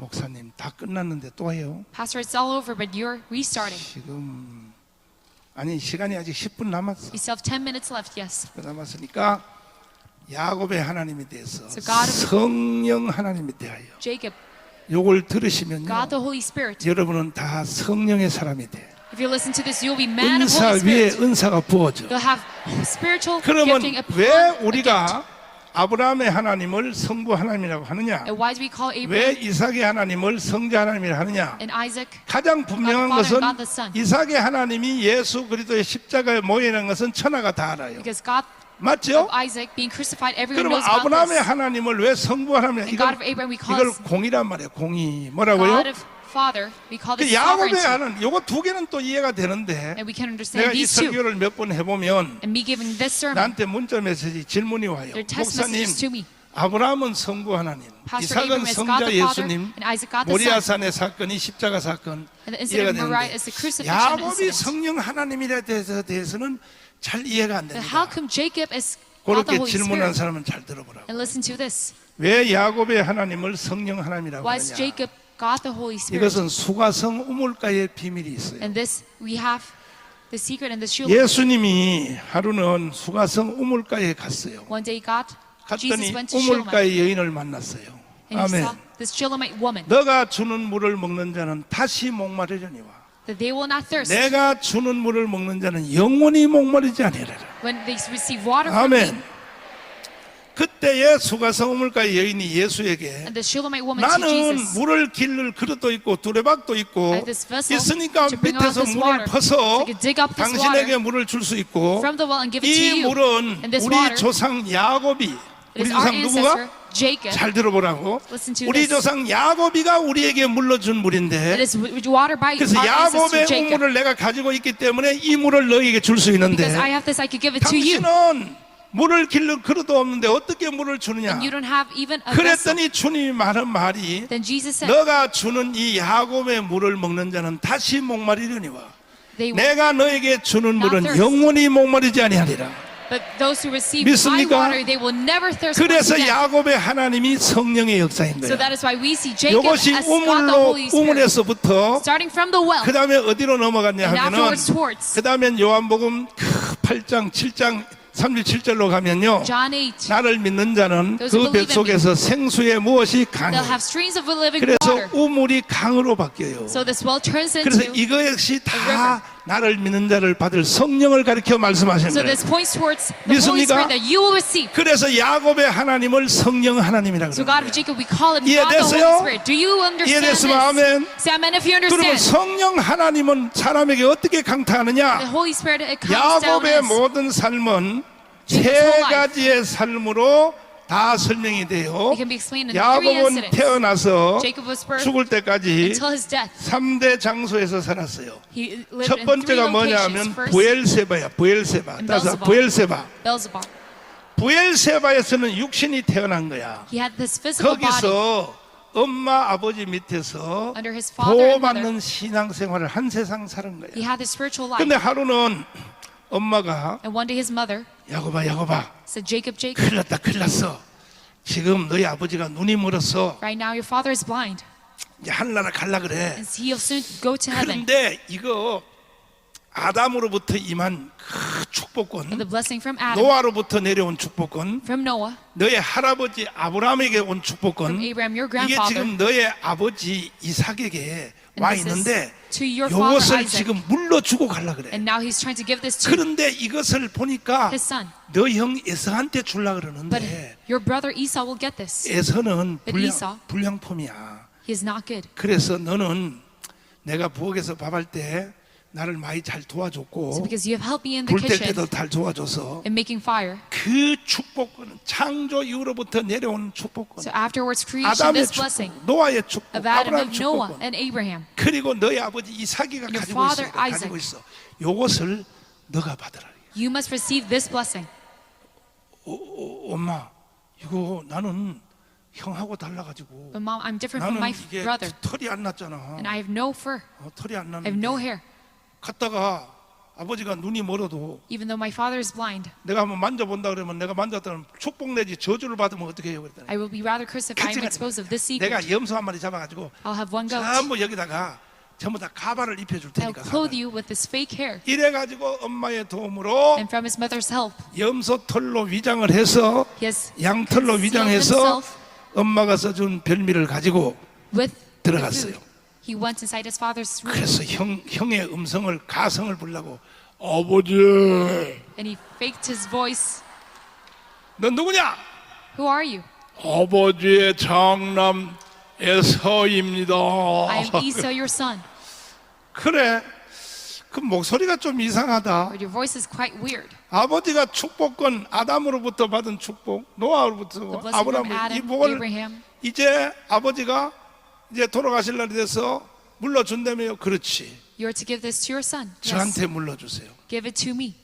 목사님 다 끝났는데 또 해요. Pastor, it's all over, but you're restarting. 지금 아니 시간이 아직 10분 남았어. You still have 10 minutes left, yes. 남았으니까 야곱의 하나님에 대해서 So God of- 성령 하나님에 대하여 Jacob, 요걸 들으시면요. God the Holy Spirit. 여러분은 다 성령의 사람이 돼. If you listen to this, you'll be man of 은사 Holy 위에 Spirit. 은사가 부어져. You'll have spiritual 그러면 gifting upon 왜 a gift. 우리가 아브라함의 하나님을 성부 하나님이라고 하느냐? 왜 이삭의 하나님을 성자 하나님이라 하느냐? 가장 분명한 것은. 이삭의 하나님이 예수 그리스도의 십자가에 모이는 것은 천하가 다 알아요. 맞죠? about 아브라함의. 하나님을 왜 성부 하나님이냐? 이걸, 이걸 공이란 말이에요. 공이 뭐라고요? Father. We call 그 this 야곱의 sovereignty. 하나님, 요거 두 개는 또 이해가 되는데 And we can 내가 understand 이 these two. 설교를 몇 번 해보면 And me giving this sermon, 나한테 문자 메시지 질문이 와요. their 목사님, messages to me. 아브라함은 성부 하나님, Pastor 이삭은 Abraham is God 성자 the Father, 예수님, and Isaac God the Son. 모리아산의 사건이 십자가 사건 And the incident 이해가 of Moriah 되는데 is the crucifixion 야곱이 incident. 성령 하나님이라 대해서 대해서는 잘 이해가 안 Then how 됩니다. come Jacob is God 그렇게 Holy 질문한 Spirit? 사람은 잘 들어보라고. And listen to this. 왜 야곱의 하나님을 성령 하나님이라고 Why is 하느냐? Jacob God the Holy Spirit? 이것은 수가성 우물가의 비밀이 있어요. And this we have the secret in the Shula. 예수님이 하루는 수가성 우물가에 갔어요. One day God, Jesus 갔더니 went to Shulamite 우물가의 여인을 만났어요. and 아멘. saw this Shulamite woman 너가 주는 물을 먹는 자는 다시 목마르려니와 that they will not thirst 내가 주는 물을 먹는 자는 영원히 목마르지 아니하리라. when they receive water from me. 아멘. 그때의 수가성 우물가의 여인이 예수에게 나는. 물을 길를 그릇도 있고 두레박도 있고 있으니까 밑에서 물을. 퍼서 당신에게 물을 줄 수 있고 이. 물은 우리 조상 야곱이 우리 조상 누구가 Jacob. 잘 들어보라고 우리. 조상 야곱이가 우리에게 물러준 물인데 그래서 야곱의. 우물을 내가 가지고 있기 때문에 이 물을 너에게 줄 수 있는데. 당신은 물을 길를 그릇도 없는데 어떻게 물을 주느냐. 그랬더니 주님이 말한 말이 너가 주는 이 야곱의 물을 먹는 자는 다시 will, 내가 너에게 주는 물은 thirst. 영원히 목마르지 아니하리라 but those who receive my 믿습니까? water, they will never thirst once 그래서. 야곱의 하나님이 성령의 역사인 So 거야 that is why we see Jacob 이것이 as God the 우물로 Holy Spirit. 우물에서부터 Starting from the well 그 다음에 어디로 넘어갔냐 and 하면은 afterwards towards 그 다음에 요한복음 8장 7장 37절로 가면요 John 8. 나를 믿는 자는 그 뱃속에서 생수의 무엇이 강해 그래서. 우물이 강으로 바뀌어요 그래서. 이거 역시 다 나를 믿는 자를 받을 성령을 가리켜 말씀하신 So 거예요 믿습니까? 그래서 야곱의 하나님을 성령 하나님이라고 So 이해됐어요? Holy Spirit. Do you understand 이해됐으면? 아멘. 그러면 understand. 성령 하나님은 사람에게 어떻게 강타하느냐 야곱의 모든 삶은 세. 가지의 삶으로 다 설명이 돼요 야곱은. 태어나서 죽을 때까지 until his death. 3대 장소에서 살았어요 첫 번째가 뭐냐 locations. 하면 First, 부엘세바야 부엘세바 따서. 부엘세바. 부엘세바에서는 육신이 태어난 거야 거기서 엄마 아버지 밑에서. 보호받는 신앙생활을 한 세상 사는 거야. 근데 하루는 엄마가 And one day his mother 야곱아 야곱아 said, Jacob, Jacob, 큰일 났다 큰일 났어 지금 너희 아버지가 눈이 멀었어 right now your father is blind. 이제 하늘나라 갈라 그래 And he'll soon go to heaven. 그런데 이거 아담으로부터 임한 그 축복권 the blessing from Adam, 노아로부터 내려온 축복권 from Noah, 너의 할아버지 아브라함에게 온 from 축복권 Abraham, your 이게 grandfather. 지금 너의 아버지 이삭에게 와 있는데 to your father 이것을. 지금 물러주고 갈라 그래 And now he's trying to give this to 그런데 이것을 보니까 his son. 너형 에서한테 줄라 그러는데 your brother Esau will get this. 에서는 불량, 불량품이야. 그래서 너는 내가 부엌에서 밥할 때 나를 많이 잘 도와줬고 because you have helped me in the 불뗄 kitchen 때도 잘 도와줘서. 그 축복은 창조 이후로부터 내려온 축복권 So afterwards creation, 아담의 축복 노아의 축복 아브라함 Abraham. 그리고 너희 아버지 이삭이가 가지고 있어 가지고 있어 요것을 너가 받으라 You must receive this blessing. 어, 엄마 이거 나는 형하고 달라가지고 But mom, I'm different from 나는 my 이게 brother. 털이 안 났잖아 And I have no fur. 어, 털이 안 I have no 났는데 hair. 갔다가 아버지가 눈이 멀어도 Even though my father is blind, 내가 한번 만져본다 그러면 내가 만졌다면 축복 내지 저주를 받으면 어떻게 해요? 그랬더니 I will be rather cursed if I am exposed of this secret. 내가 염소 한 마리 잡아가지고 I'll have one goat. 전부 여기다가 전부 다 가발을 입혀줄 I'll 테니까 clothe you with this fake hair. 이래가지고 엄마의 도움으로 And from his mother's help, 염소 털로 위장을 해서 he has 양털로 concealed 위장해서 himself 엄마가 써준 별미를 가지고 with the 들어갔어요. food. He went inside his father's room 그래서 형, 형의 음성을 가성을 부르고 아버지 and he faked his voice. 넌 누구냐? Who are you? 아버지의 장남 에서입니다. I am Esau, your son. 그래. 그 목소리가 좀 이상하다. But your voice is quite weird. 아버지가 축복권 아담으로부터 받은 축복, The 노아로부터 blessing from 아브라함 이 Adam, 복을 Abraham. 이제 아버지가 이제 돌아가실 날이 돼서 물러준다며요. 그렇지. You're to give this to your son. 저한테 물러주세요. Give it to me.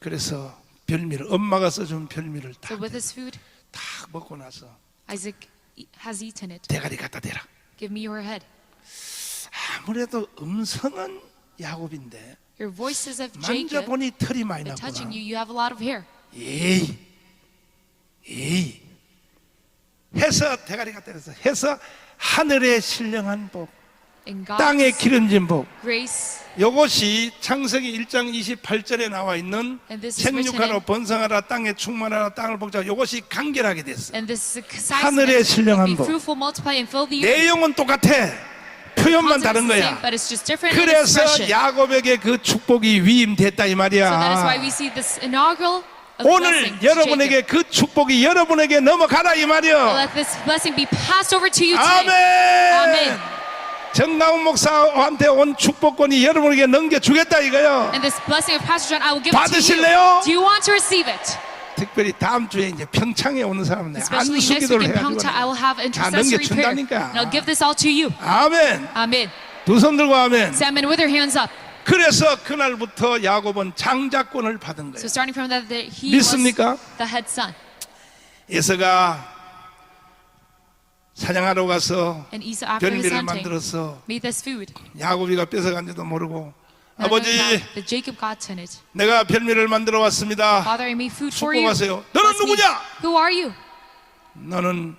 그래서 별미를 엄마가 써준 별미를 So 딱, with his food, 딱 먹고 나서 Isaac e- has eaten it. 대가리 갖다 대라. Give me your head. 아무래도 음성은 야곱인데 Your voice is of Jacob. 만져보니 털이 많이 But touching 났구나. you, you have a lot of hair. 에이, 에이. 해서 대가리 갖다 대서 해서 하늘의 신령한 복, 땅의 기름진 복. 이것이 창세기 1장 28절에 나와 있는 생육하라 번성하라 땅에 충만하라 땅을 복잡 이것이 간결하게 됐어. and this is a 하늘의 신령한 복. 내용은 똑같아. 표현만 다른 거야. same, but it's just different in 그래서. 야곱에게 그 축복이 위임됐다 이 So that is why 말이야. 오늘 여러분에게. 그 축복이 여러분에게 넘어가라 이 말이야. Let this blessing be passed over to you today. 아멘. 아멘. 정나훈 목사한테 온 축복권이 여러분에게 넘겨주겠다 이거요. And this blessing of Pastor John, I will give it to 받으실래요? you. Do you want to receive it? 특별히 다음 주에 이제 평창에 오는 사람은 Especially 안수 next week 기도를 in Pyeongchang, I will have 다. 넘겨준다니까. And I'll give this all to you. 아멘. Amen. 두손 들고 아멘. 그래서 그날부터 야곱은 장자권을 받은 거예요. So starting from that, that he was 믿습니까? the head son. 에서가 사냥하러 가서 And Esau, after his 별미를 hunting, 만들어서 made this food. 야곱이가 뺏어간지도 모르고 None of 아버지 that, that Jacob got in it. 내가 별미를 만들어 왔습니다. Father, I made food for you. 축복하세요. 너는 Bless me. 누구냐? Who are you? 너는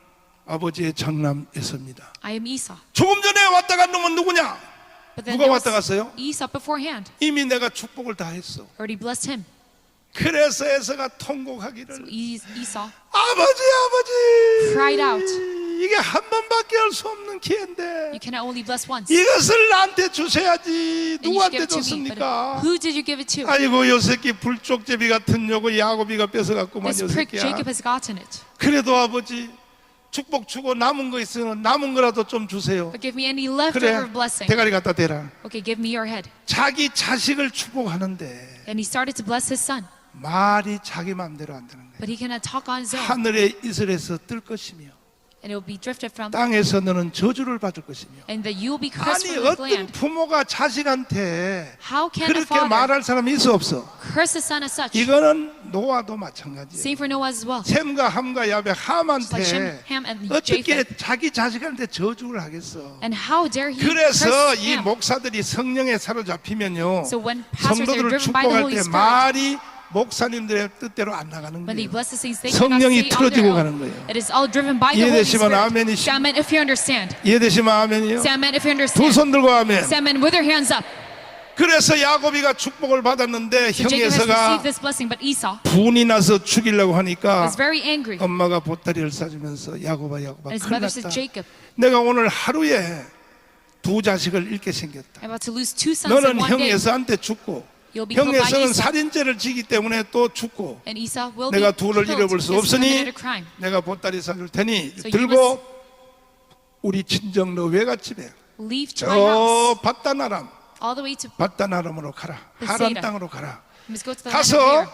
아버지의 장남 에서입니다. I am Esau. 조금 전에 왔다 간 놈은 누구냐? 누가 왔다 갔어요? Esau beforehand. 이미 내가 축복을 다 했어. Already blessed him. 그래서 에서가 So 통곡하기를 Esau 아버지 아버지 cried out. 이게 한 번밖에 할 수 없는 기회인데 You cannot only bless once. 이것을 나한테 주셔야지 And you should 누구한테 give it to me. 줬습니까? who did you give it to? 아이고 요 새끼 불쪽제비 같은 요거 야곱이가 뺏어갔구만 This 요 새끼야 Jacob has gotten it. 그래도 아버지 축복 주고 남은 거 있으면 남은 거라도 좀 주세요 But give me any 그래 leftover blessing. 대가리 갖다 대라 Okay, give me your head. 자기 자식을 축복하는데 And he started to bless his son. 말이 자기 마음대로 안 되는 거예요 But he cannot talk on his own. 하늘의 이슬에서 뜰 것이며 And it will be drifted from. 땅에서 너는 저주를 받을 것이며 And that you will be cursed 아니 from 어떤 land. 부모가 자식한테 How can a 그렇게 father 말할 사람이 있어 없어 curse his son as such? 이거는 노아도 마찬가지예요 Same for Noah as well. 셈과 함과 야베 like Shem, 함한테 Ham, and 어떻게 Japheth. 자기 자식한테 저주를 하겠어 And how dare he 그래서 curse 이 Ham? 목사들이 성령에 사로잡히면요 So when pastors are 성도들을 driven by the 축복할 Holy 때 Spirit, 말이 목사님들의 뜻대로 안 나가는 거예요 성령이 틀어지고 가는. 거예요. 이해되시면. 아멘이시-. 이해되시면 아멘이요 Say amen if you 두 understand. 손 들고 아멘. 그래서 야곱이가 축복을 받았는데 형에서가 분이 나서 죽이려고 하니까. 엄마가 보따리를 싸주면서 야곱아 야곱아 큰일 났다 내가 오늘 하루에 두 자식을 잃게 생겼다 너는 one 형 day. 에서한테 죽고 형에서는. 살인죄를 지기 때문에 또 죽고 내가 둘을 잃어볼 수 없으니. 내가 보따리 싸줄 테니 들고 우리 친정 너 my house, 저 바다나람 바다나람으로 가라 하란. 땅으로 가라 가서.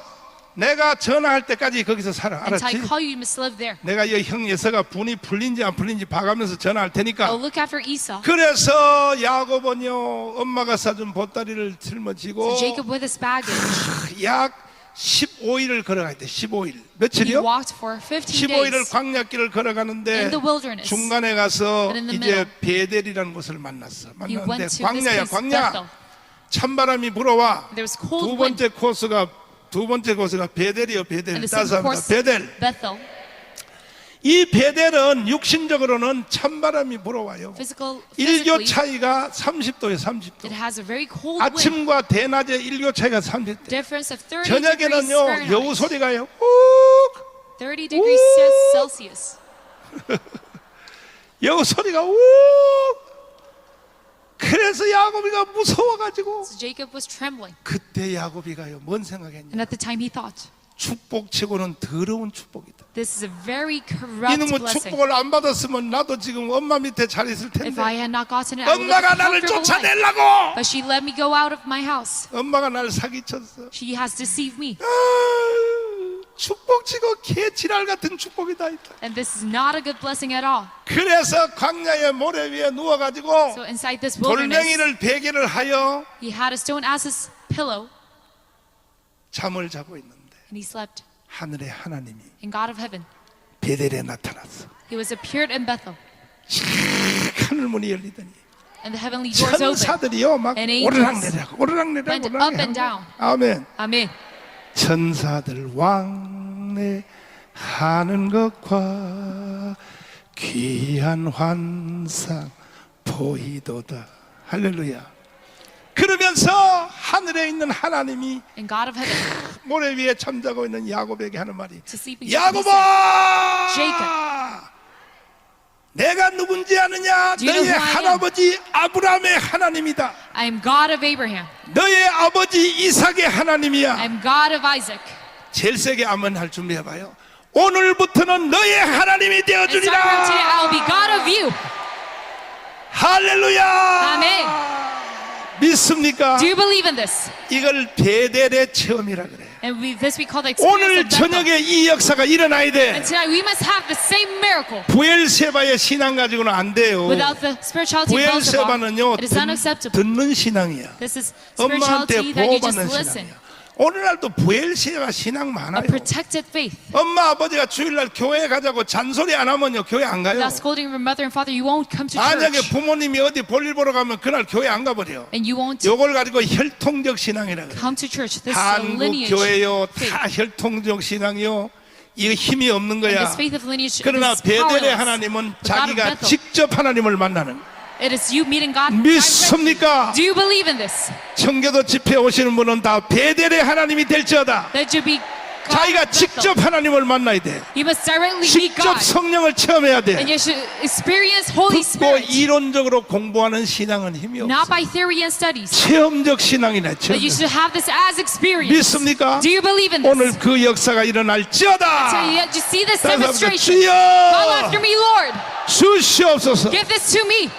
내가 전화할 때까지 거기서 살아 Until I 알았지? call you, you must live there. 내가 이 형 예서가 분이 풀린지 안 풀린지 봐가면서 전화할 I'll 테니까 look after Esau. 그래서 야곱은요 엄마가 사준 보따리를 짊어지고 So Jacob with his baggage, 약 15일을 걸어가야 돼 15일 he 며칠이요? walked for 15 15일을 days 광야길을 in 걸어가는데 the wilderness. 중간에 가서 And in the 이제 middle. 베델이라는 곳을 만났어 He 만났는데 went to this 광야야 place, 광야 Bethel. 찬바람이 불어와 There was 두 cold wind. 번째 코스가 두 번째 코스가 베델이요 베델 And the 따서 second 합니다 course, 베델 Bethel. 이 베델은 육신적으로는 찬바람이 불어와요 Physical, 일교 차이가 30도에 30도 it has a very cold wind. 아침과 대낮의 일교 차이가 30도 Difference of 30 degrees 저녁에는요. 여우 소리가요 욱30 degrees Celsius. 여우 소리가 욱 그래서 야곱이가 무서워가지고 So Jacob was trembling. 그때 야곱이가요 뭔 생각했냐 And at the time he thought, 축복치고는 더러운 축복이다 this is a very corrupt 이놈의 blessing. 축복을 안 받았으면 나도 지금 엄마 밑에 잘 있을 If I 텐데 had not gotten it, I would 엄마가 a 나를 comfortable life. 쫓아내려고 But she let me go out of my house. 엄마가 나를 사기쳤어 She has deceived me. 아, 축복치고 개 지랄 같은 축복이 다 있다. And this is not a good blessing at all. 그래서 광야의 모래 위에 누워 가지고 So inside this wilderness, 돌멩이를 베개를 하여 he had a stone as his pillow 잠을 자고 있는데 and he slept. 하늘의 하나님이 And God of heaven, 베델에 나타났어 he was appeared in Bethel. 하늘 문이 열리더니 And the heavenly doors opened. 천사들이요 막 And angels 오르락내리락 오르락내리락 went 오르락내리락 up and down. 아멘 Amen. 천사들 왕래 하는 것과 귀한 환상 보이도다. 할렐루야. 그러면서 하늘에 있는 하나님이 모래 위에 잠자고 있는 야곱에게 하는 말이 야곱아. 내가 누군지 아느냐 너의 I? 할아버지 아브라함의 하나님이다 I am God of Abraham. 너의 아버지 이삭의 I 하나님이야 am God of Isaac. 제일 세게 아멘 할 준비해 봐요. 오늘부터는 너의 하나님이 today, 되어주리라. I will be God of you. 할렐루야. 아멘. 믿습니까? Do you believe in this? 이걸 베델의 체험이라 그래. And we, this we call the experience 오늘 of Bethel. 저녁에 이 역사가 일어나야 돼. And tonight we must have the same miracle. 부엘세바의 신앙 가지고는 안 돼요. Without the spirituality of Beelzebub, 부엘세바는요 it is unacceptable. 듣, 는 신앙이야. This is 엄마한테 spirituality that you just 보호받는 listen. 신앙이야. 오늘날도 부엘세바 신앙 많아요. protected faith. 엄마 아버지가 주일날 교회 가자고 잔소리 안 하면요 교회 안 가요. Without scolding your mother and father, you won't come to 만약에 church. 부모님이 어디 볼일 보러 가면 그날 교회 안 가버려. And you won't 요걸 가지고 혈통적 신앙이라 그래. come to church. This is a 한국 lineage 교회요 faith. 다 혈통적 신앙이요. 이거 힘이 없는 거야. 그러나 베델의. 하나님은 자기가 직접 하나님을 만나는 거야. It is you meeting God. 믿습니까? Do you believe in this? 청교도 집회 오시는 분은 다 베델의 하나님이 될지어다. That you be 자기가. 직접 하나님을 만나야 돼. You must directly 직접. 성령을 체험해야 돼. And you should experience Holy 듣고 Spirit. 이론적으로 공부하는 신앙은 힘이 Not 없어. by theory and studies. 체험적 신앙이네. But you 체험적. should have this as experience. 믿습니까? Do you believe in 오늘 this? 그 역사가 So 일어날지어다. you, you see this demonstration. Follow after 주여 me, Lord. 주시옵소서. Give this to me.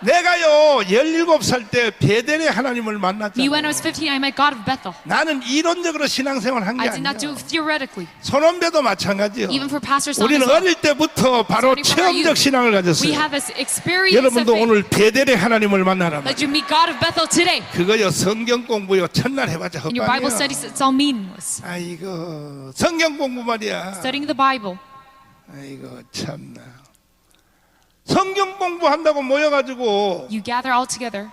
내가요 17살 때 베델의 하나님을 만났잖아요. was 15, I met God of Bethel. 나는 이론적으로 신앙생활 한 게 I did not do 아니야. it theoretically. 손원배도 마찬가지요. Even for 우리는. 어릴 때부터 바로 Starting from our 체험적 youth, 신앙을 We 가졌어요. have this experience of 여러분도 faith. 오늘 베델의 하나님을 만나라. Let you meet God of Bethel today. 그거요 성경 공부요 첫날 해봤자 In your Bible 헛방이야. studies, it's all meaningless. 아이고 성경 공부 말이야. Studying the Bible. 아이고 참나. 성경 공부한다고 모여가지고 You gather all together.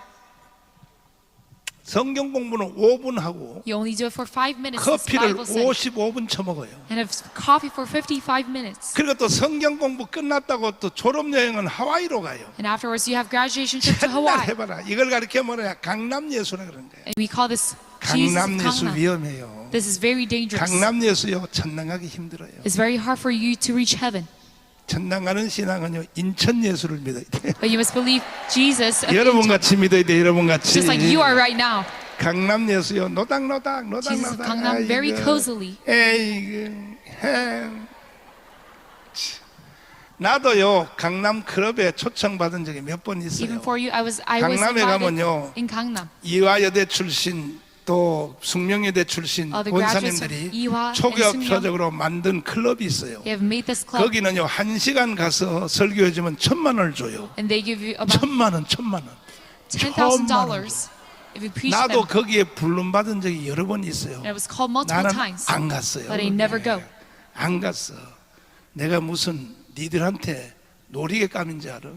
성경 공부는 5분 하고 You only do it for five minutes. This 커피를 Bible study. 55분 처먹어요. And have coffee for 55 minutes. 그리고 또 성경 공부 끝났다고 또 졸업 여행은 하와이로 가요. And afterwards, you have graduation trip to 맨날 Hawaii. 해봐라. 이걸 가르쳐 뭐냐? 강남 예수라 그런 거예요. And we call this Jesus 강남 예수 Gangnam. 위험해요. This is very dangerous. 강남 예수요 천당 가기 힘들어요. It's very hard for you to reach heaven. 천당 가는 신앙은요 인천 예수를 믿어야 돼. But you must believe Jesus of 여러분 Incheon, 같이 믿어야 돼. 여러분 같이. just like you are right now. 강남 예수요 노닥노닥 노닥노닥. Jesus of Gangnam very cozily. 치. 나도요 강남 클럽에 초청받은 적이 몇번 있어요. Even for you, I was I was 강남에 invited 가면요. in Gangnam. 이화여대 출신 또 숙명여대 출신 Oh, 원사님들이 초교합처적으로 만든 클럽이 있어요. 거기는요 한 시간 가서 설교해주면 천만 원을 줘요. 천만 원, 천만 원. you preach 나도 them. 거기에 불름 받은 적이 여러 번 있어요. 나는 times, 안 갔어요. 안 갔어. 내가 무슨 니들한테 놀이개 감인 줄 알아?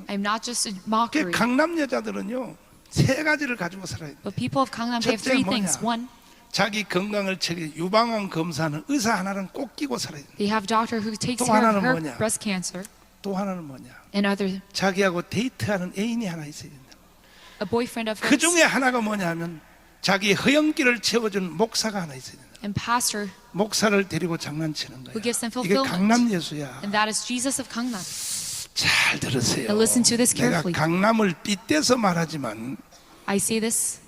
그. 강남 여자들은요 세 가지를 가지고 살아야 돼. But people of Gangnam, they have three things. One, 자기 건강을 챙기 유방암 검사는 의사 하나는 꼭 끼고 살아야 돼. they have doctor who takes 또 care of 하나는 her 뭐냐? breast cancer. 또 하나는 뭐냐? And other, 자기하고 데이트하는 애인이 하나 있어야 된다. a boyfriend of 그 hers. 중에 하나가 뭐냐면 자기 허영기를 채워준 목사가 하나 있어야 된다. And pastor, 목사를 데리고 장난치는 거야. Who gives them 이게 fulfillment. 강남 예수야. and that is Jesus of Gangnam. 잘 들으세요. Now listen to this 내가 carefully. 강남을 빗대서 말하지만 I say this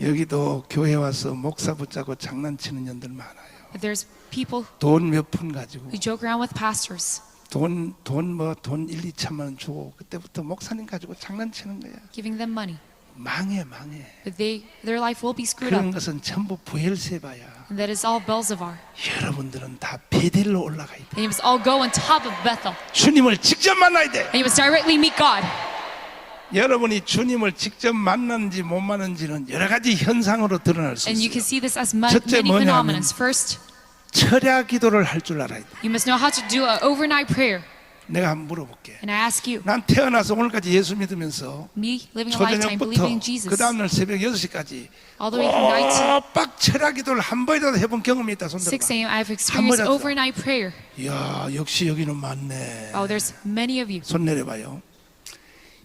여기도 교회 와서 목사 붙잡고 장난치는 년들 많아요. there's people 돈 몇 푼 가지고 who joke around with pastors, 돈 돈 뭐 돈 1, 2천만 원 주고 그때부터 목사님 가지고 장난치는 거야. giving them money. 망해 망해. But they, their life will be screwed 그런 up. 것은 전부 부엘세바야. And that is all Beelzebub. 여러분들은 다 베델로 올라가야 돼. And you must all go on top of Bethel. 주님을 직접 만나야 돼. And you must directly meet God. 여러분이 주님을 직접 만났는지 못 만났는지는 여러 가지 현상으로 드러날 수 And you can see this as ma- 첫째 many 뭐냐면- phenomena. First, 철야 기도를 할 줄 알아야 돼. you must know how to do an overnight prayer. 내가 한번 물어볼게. And I ask you, 난 태어나서 오늘까지 예수 믿으면서 초저녁부터 그 다음날 새벽 6시까지 all the way from night to 빡 철야 기도를 한 번이라도 해본 경험이 있다. 손6 들어봐. a.m., I've 한 experienced 번이라도. overnight prayer. 이야 역시 여기는 많네. Oh, there's many of you. 손 내려봐요.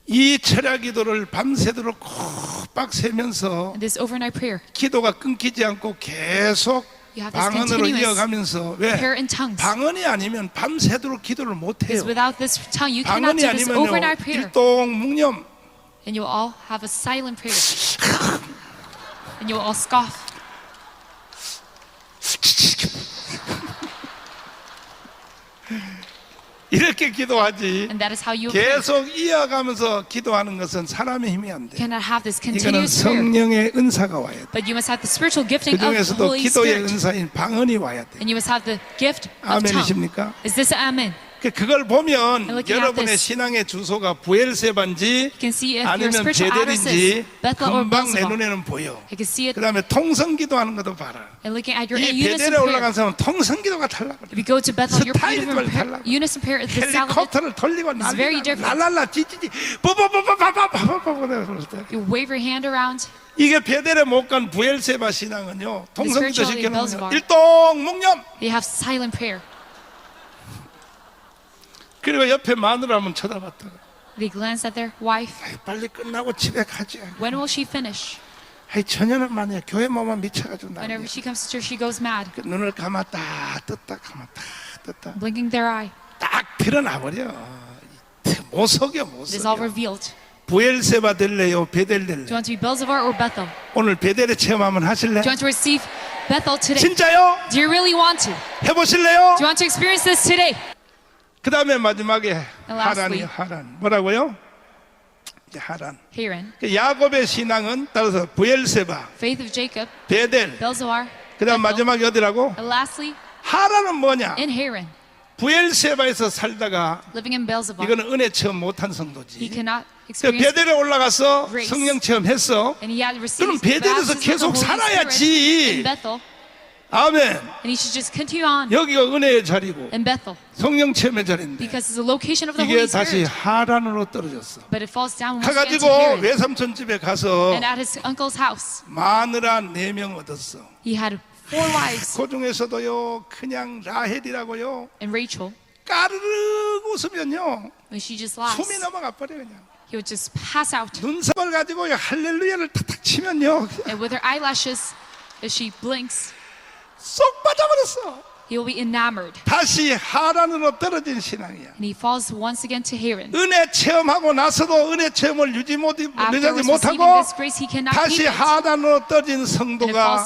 이 철야 기도를 밤새도록 콕빡 세면서 And this overnight prayer, 기도가 끊기지 않고 계속 You have this 방언으로 continuous 이어가면서 왜 prayer in tongues. 방언이 아니면 밤새도록 기도를 못 해요. Because without this tongue, you cannot 방언이 do this 아니면요 overnight prayer. 일동 묵념 And you will all have a silent prayer. And you will all scoff. 이렇게 기도하지. 계속 이어가면서 기도하는 것은 사람의 힘이 안 돼. 이거는. 성령의 은사가 와야 돼. 그 중에서도 기도의. 은사인 방언이 와야 돼. 아멘이십니까? 그- 그걸 보면 여러분의 신앙의 주소가 부엘세반지 아니면 베델인지 금방 내. 눈에는 보여. 그 다음에 통성기도 하는 것도 봐라. 이 베델에 올라간. 사람은 통성기도가 달라. 스타일이 달라. 헬리콥터를 돌리고. 랄랄라 찌찌찌 뽀뽀뽀뽀뽀뽀뽀뽀뽀 내가 그럴 때 You wave your hand around. 이게 베델에 못 간 부엘세바 신앙은요 통성기도 spiritually 시켜놓으면 Beelzebub. 일동 묵념 They have silent prayer. 그리고 옆에 마누라 한번 쳐다봤다가 They glance at their wife. 아이, 빨리 끝나고 집에 가지 When will she finish? 아이 전혀는 만이야 교회 몸만 미쳐가지고 나 Whenever she comes to church, she goes mad, 그 눈을 감았다 떴다 감았다 떴다 blinking their eye. 딱 드러나 버려 못 속여 못 It is all 속여 revealed. 부엘세바 될래요 베델 Do you 될래 want to be Beelzebub or Bethel? 오늘 베델에 체험 한번 하실래 Do you want to receive Bethel today? 진짜요 Do you really want to? 해보실래요 Do you want to experience this today? 그 다음에 마지막에. 하란이 하란 뭐라고요? 이제 하란 Haran, 그 야곱의 신앙은 따라서 부엘세바, faith of Jacob, 베델, Beelzebub, 그 다음 Bethel. 마지막에 어디라고? And lastly, 하란은 뭐냐? in Haran, 부엘세바에서 살다가 living in Beelzebub. 이거는 은혜 체험 못한 He 성도지. cannot 그 experience 베델에 올라가서 grace. 성령 체험했어. and he had 그럼 베델에서 계속 살아야지. in Bethel, 아멘. and he should just continue on 여기가 은혜의 자리고 Bethel 성령 체험의 자리인데 because it's the location of the 이게 Holy 다시 Spirit. 하란으로 떨어졌어. But it falls down once again to 가가지고. 외삼촌 집에 가서 And at his uncle's house, 마누라 네 명 얻었어. he had four wives 그 중에서도요 그냥 라헬이라고요 and Rachel. 까르르 웃으면요 When she just laughs, 숨이 넘어가 버려 그냥 he would just pass out. 눈썹을 가지고 할렐루야를 탁탁 치면요 And with her eyelashes, as she blinks, 쏙 빠져버렸어 he will be enamored. 다시 하란으로 떨어진 신앙이야 And he falls once again to Haran. 은혜 체험하고 나서도 은혜 체험을 유지 못, 유지하지 Afterwards, 못하고 grace, he cannot 다시. 하란으로 떨어진 성도가.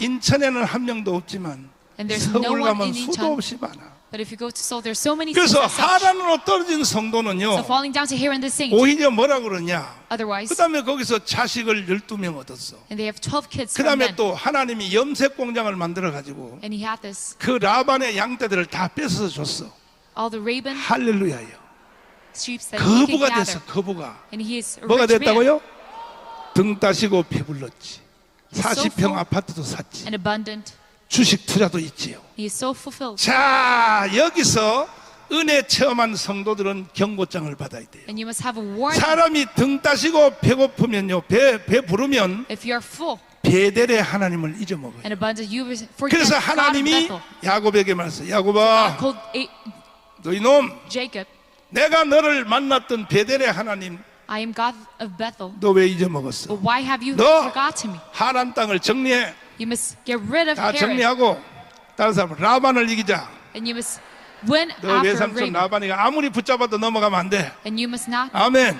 인천에는 한 명도 없지만 no 서울 one 가면 수도. 없이 많아 But if you go to Seoul, there's so many 그래서. 하란으로 떨어진 So 성도는요 falling down to Haran the saint. 오히려 뭐라 그러냐 Otherwise, 그 다음에 거기서 자식을 12명 얻었어. and they have 12 kids 그 from 다음에 men. 또 하나님이 염색 공장을 만들어 가지고 And he had this. 그 라반의 양떼들을 다 뺏어서 줬어. All the Raven 할렐루야요. 거부가. 됐어, 거부가. And he is a 뭐가 rich man. 됐다고요? 등 따시고 배불렀지. so 40평 full. 아파트도 샀지. And abundant. 주식 투자도 있지요. So. 자, 여기서 은혜 체험한 성도들은 경고장을 받아야 돼요. 사람이 등 따시고 배고프면요, 배, 배 부르면 베델의 하나님을 잊어먹어요. 그래서 하나님이. 야곱에게 말했어요. 야곱아, 너 이놈, 내가 너를 만났던 베델의 하나님, I am God of Bethel. 너왜 잊어먹었어? But why have you 너 forgotten me? 하란 땅을 정리해. You must get rid of 다 Herod, 정리하고 다른 사람 라반을 이기자. and you must win 너 after 외삼촌 Raven, 라반이가 아무리 붙잡아도 넘어가면 안 돼. and you must not 아멘.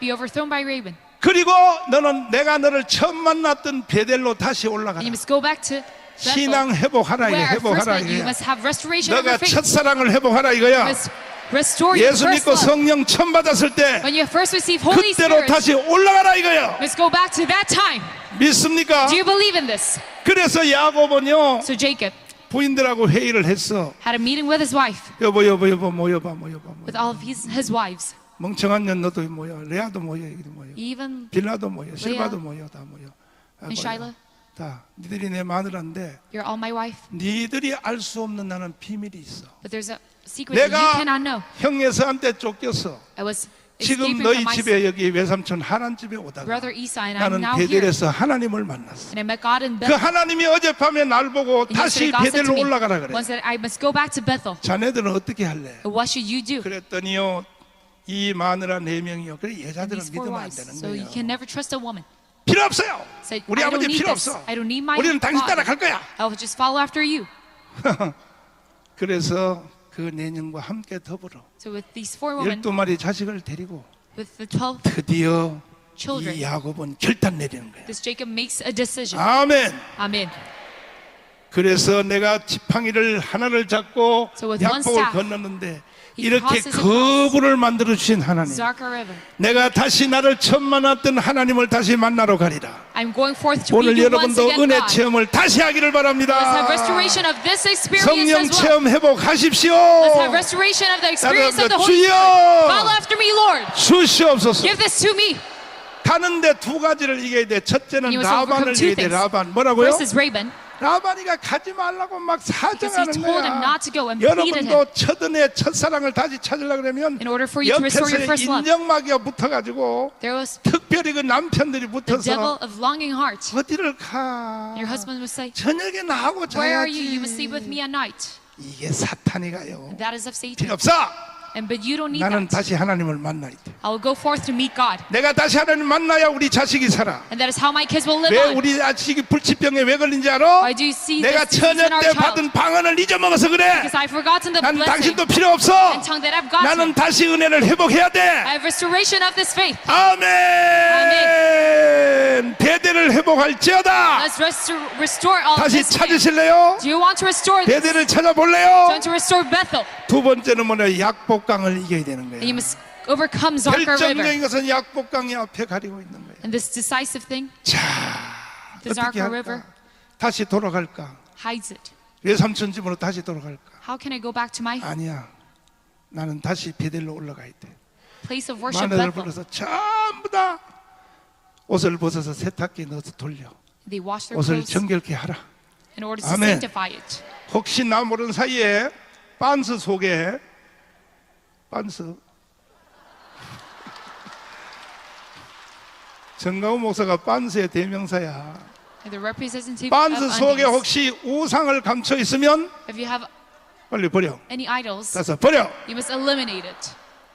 be overthrown by Raven. 그리고 너는 내가 너를 처음 만났던 베델로 다시 올라가라. And you must go back to Bethel, 신앙 회복하라 이거 where I first 회복하라 met you. You 이거야. must have restoration of 너가. 첫사랑을 회복하라 이거야. must restore your 예수 first 믿고 love. 성령 처음 받았을 때 When you first receive Holy 그때로 Spirit, 다시 올라가라 이거야. let's go back to that time. 믿습니까? Do you believe in this? 그래서 야곱은요 So Jacob 부인들하고 회의를 했어. had a meeting with his wife, 여보 여보 여보 모여봐 모여봐 모여. with all of his, his wives, 멍청한 년 너도 모여. 레아도 모여 여기도 모여. even 빌라도 모여. 실바도 모여. 다 모여. 다 and. Shiloh. 다 니들이 내 마누라인데 You're all my wife. 니들이 알 수 없는 나는 비밀이 있어. But there's a secret that you 내가 cannot know. 형에서한테 쫓겼어. I was 지금 너희 집에 여기 외삼촌 하란 집에 오다가 나는. 베델에서 하나님을 만났어. And I met God in 그 Bethel. 하나님이 어젯밤에 날 보고 다시 베델로 올라가라 그래. once that I must go back to Bethel. 자네들은 어떻게 할래? But what should you do? 그랬더니요 이 마누라 네 명이요. 그래 여자들은 믿으면 안. 되는 So you 거예요. can never trust a woman. 필요 없어요. 우리 I don't 아버지 need 필요 this. 없어. 우리는 당신 father. 따라 갈 거야. I'll just follow after you. 그래서 그 내년과 함께 더불어 So with these four women, 열두 마리 자식을 데리고 with the 12 드디어 children, 이 야곱은 결단 내리는 거예요. this Jacob makes a decision. 아멘. Amen. 그래서 내가 지팡이를 하나를 잡고 약복을 건넜는데 이렇게 거부를 만들어 주신 하나님. 내가 다시 나를 처음 만났던 하나님을 다시 만나러 가리라. 오늘 여러분도 은혜. 체험을 다시 하기를 바랍니다. 성령. 체험 회복하십시오. Holy 주여! 주시옵소서. 가는데 두 가지를 이겨야 돼. 첫째는 라반을 이겨야 돼. 라반 뭐라고요? 라반이가 가지 말라고 막 사정하는 told him 거야. not to go and pleaded him. 여러분도 첫은혜 첫사랑을 다시 찾으려 그러면 In order for you to restore your 옆에서. 인정마귀가 붙어가지고 There was 특별히 그 남편들이 붙어서 of longing heart. 어디를 가? Your husband would say, 저녁에 나하고 Where are you? You must 자야지. sleep with me at night. 이게 사탄이 가요. That is of 필요. 없어. And but you don't need 나는 that. 다시 하나님을 만나야 돼. I will go forth to meet God. 내가 다시 하나님 만나야 우리 자식이 살아. And that is how my kids will live 왜 on. 우리 자식이 불치병에 왜 걸린지 알아? Why do you see 내가 this 처녀 때? 받은 방언을 잊어먹어서 그래. Because I've forgotten the 난 blessing 당신도 필요 없어. and tongue that I've 나는 gotten. 다시 은혜를 회복해야 돼. I have restoration of this faith. 아멘. 대대를 회복할지어다. Let's restore, restore all 다시 this. 찾으실래요? Do you want to restore this? Do 대대를 you 찾아볼래요? want to restore Bethel? 두 번째는 뭐냐? 약복 강을 이겨야 되는 And you 거예요. must overcome Zarka River. 결정적인 것은 약복강이 앞에 가리고 있는 거예요. And this decisive thing, 자, the 어떻게 Zarka River 할까? 다시 돌아갈까? hides it. 외삼촌 집으로 다시 돌아갈까? How can I go back to my 아니야. 나는 다시 베델로 올라가야 돼. place of worship, 마늘을 Bethel? 불러서 전부 다 옷을 벗어서 세탁기에 넣어서 돌려. They wash their 옷을 clothes 정결케 하라. in order to 아멘. sanctify it. 혹시 나 모르는 사이에 반스 속에 반스 정가우 목사가 반스의 대명사야. Of 속에. 혹시 우상을 감춰 있으면 If you have 빨리 버려. any idols, 가서 버려. you must eliminate it.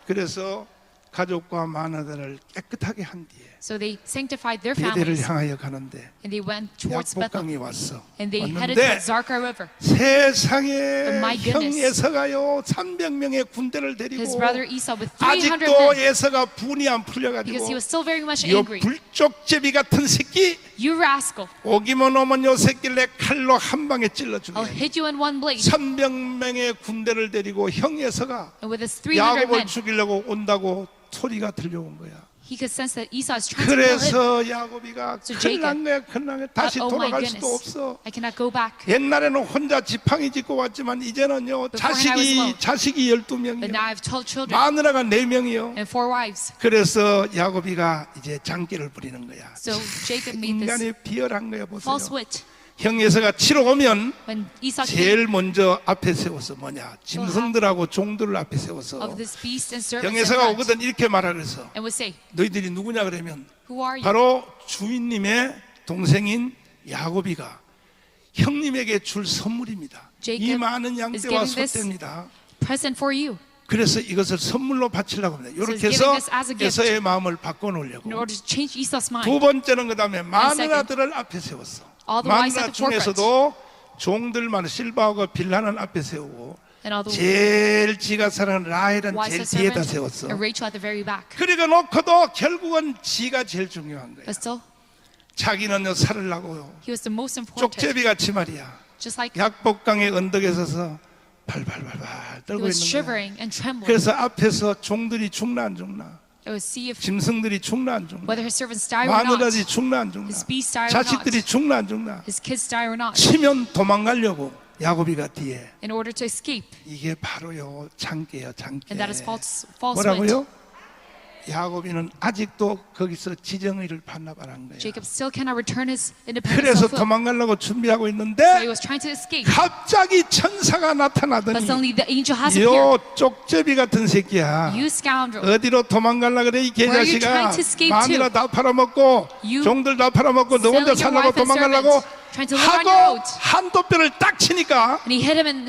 그래서 가족과 마누라를 깨끗하게 한 뒤에 So they sanctified their 베델을 families 향하여 가는데 and they went towards Bethel 약복강이 왔어. and they headed 왔는데 Zarka River. 세상에 my goodness. 형 에서가요 300명의 군대를 데리고 His brother Esau with 300 아직도 men 에서가 분이 안 because 풀려가지고 he was still very much 요 angry. 불쪽제비 같은 새끼 You rascal, 오기만 오면 요 새끼를 내 칼로 한 방에 찔러 I'll 죽여 hit you in one blade. 300명의 군대를 데리고 형 에서가 And with his 300 야곱을 men, 죽이려고 온다고 소리가 들려온 거야 he could sense that Esau is trying to kill him. 그래서 야곱이가 So 큰일 Jacob 난 거야 큰일 But, 다시 oh my 돌아갈 goodness, 수도 없어 I cannot go back. 옛날에는 혼자 지팡이 짚고 왔지만 이제는요 Before I was 자식이 alone. 자식이 But 12명이요 now I have 12 children 마누라가 4명이요 and four wives. 그래서 야곱이가 이제 장기를 부리는 거야 So Jacob made this 인간의 비열한 거야 보세요 false wit. 형 예서가 치러 오면 제일 먼저 앞에 세워서 뭐냐 짐승들하고 종들을 앞에 세워서 형 front, 오거든 이렇게 말하 그래서 너희들이 누구냐 그러면? 바로 주인님의 동생인 야곱이가 형님에게 줄 선물입니다. 이 많은 양떼와 소떼입니다. 그래서 이것을 선물로 바치려고 합니다. 이렇게 해서. 에서의 마음을 바꿔놓으려고. 두. 번째는 그 다음에 second, 마누라들을 앞에 세웠어. Forefront. 중에서도 종들만 실바하고 빌라는 앞에 세우고 제일 지가 사랑하는 라헬은 제일 뒤에다 세웠어. 그리고 놓고도 결국은 지가 제일 중요한 거야. 자기는요 살을 나고요. he was the most important. 쪽제비 같이 말이야. 약복강의 언덕에 서서 발발발발 떨고 있는 거야. 그래서 앞에서 종들이 죽나 안 죽나, 짐승들이 죽나 안 죽나, whether his servants die or not, 마누라들이 죽나 안 죽나, his beasts die or 자식들이 not, 죽나 안 죽나. his kids die or not, 치면 도망가려고 야곱이가 뒤에 in order to escape. 이게 바로요 is false, falsehood. 뭐라고요? 야곱이는 아직도 거기서 지정의를 반납하는 거예요. Jacob still cannot return his independent 그래서. 도망가려고 준비하고 So 있는데 was trying to escape. 갑자기 천사가 나타나더니 suddenly the angel has appeared. 요 쪽제비 같은 새끼야. You scoundrel. 어디로 도망갈라 그래 이 개자식아 마누라? 다 팔아먹고 You 종들 다 팔아먹고 너 혼자 살라고 도망가려고 하고. 한도뼈를 딱 치니까.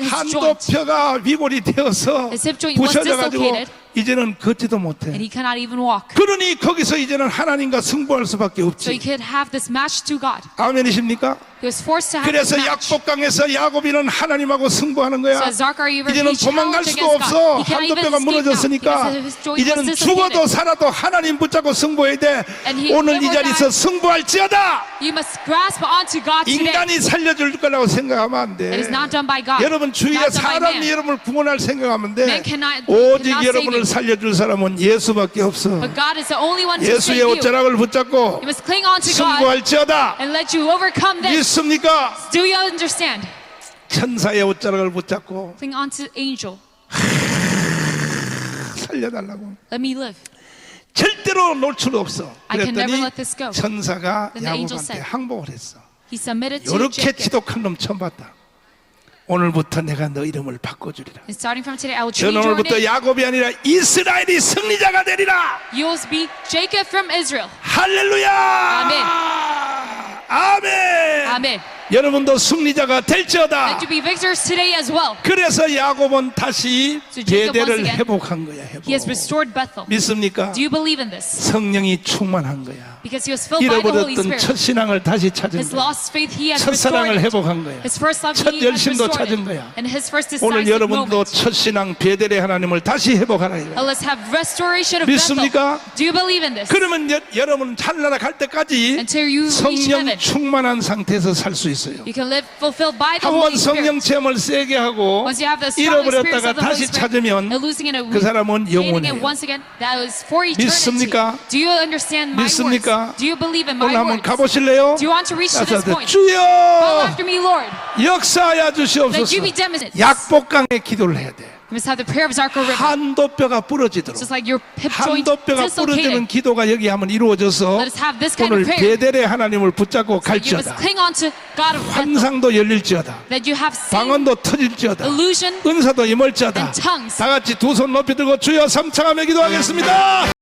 한도뼈가 위골이 되어서 부셔져가지고. 이제는 걷지도 And 못해 he cannot even walk. 그러니 거기서 이제는 하나님과 승부할 수밖에 So he 없지 could have this match to God. 아멘이십니까? 그래서. 약복강에서 야곱이는 하나님하고 승부하는 거야 이제는 도망갈 수도 없어 한도뼈가 무너졌으니까 이제는 죽어도. 살아도 하나님 붙잡고 승부해야 돼 오늘 이 자리에서. 승부할지어다. 인간이 살려줄 거라고 생각하면 안 돼. 여러분 주위에 사람이. 여러분을 구원할 생각하면 돼. 오직 여러분을 살려줄 사람은 예수밖에 없어. 예수의. 옷자락을 붙잡고 승부할지어다. 믿습니까? Do you understand? 천사의 옷자락을 붙잡고 Cling on to angel. 살려달라고. Let me live. 절대로 놓을 수 없어. I can never 그랬더니 let this go. 천사가 Then the angel 야곱한테 said, 항복을 했어. He submitted to 이렇게. 지독한 놈 처음 봤다. 오늘부터 내가 너 이름을 바꿔주리라. 저 오늘부터. 야곱이 아니라 이스라엘이 승리자가 되리라. You will be Jacob from Israel. 할렐루야. 아멘. 아멘. Amen. 여러분도 승리자가 될지어다. Let you be victors today as well. 그래서 야곱은 다시 So 베델을 again, 회복한 거야. 회복. He has restored Bethel. 믿습니까? Do you believe in this? 성령이 충만한 거야. Because he was filled by the Holy 잃어버렸던 첫 Spirit. 신앙을 다시 찾은 His 거야. lost faith, he has 첫 사랑을 restored it. 회복한 거야. His first love, 첫 he has 열심도 restored 찾은 it. 거야. And his first 오늘 decisive 여러분도 moment. 첫 신앙 베델의 하나님을 다시 회복하라. 이거야. Uh, Let's have restoration of Bethel. 믿습니까? Do you believe in this? 그러면 여, 여러분 하늘나라 갈 때까지 Until you reach 성령 heaven. 충만한 상태에서 살 수 있어요. You can live fulfilled by the 한 번 Holy 성령 Spirit. 체험을 세게 하고 Once you have the strong experience 잃어버렸다가 of the Holy 다시 Spirit 찾으면 and losing it, 그 사람은 gaining 영원해요. it once again, that is for eternity. 믿습니까? Do you understand my 믿습니까? Words? Do you believe in my 오늘 한번? 가보실래요? Do you want to reach to this 자, 자, point? 주여 Follow after me, Lord. 역사하여 주시옵소서. 약복강의 기도를 해야 돼 You must have the prayer of Zarko River. 한도뼈가 부러지도록 한도뼈가 부러지는. 기도가 여기 한번 이루어져서 오늘. 베델의 하나님을 붙잡고 갈지어다. 환상도 열릴지어다 방언도 터질지어다 illusion 은사도 임할지어다 and tongues. 다 같이 두 손 높이 들고 주여 삼창하며 기도하겠습니다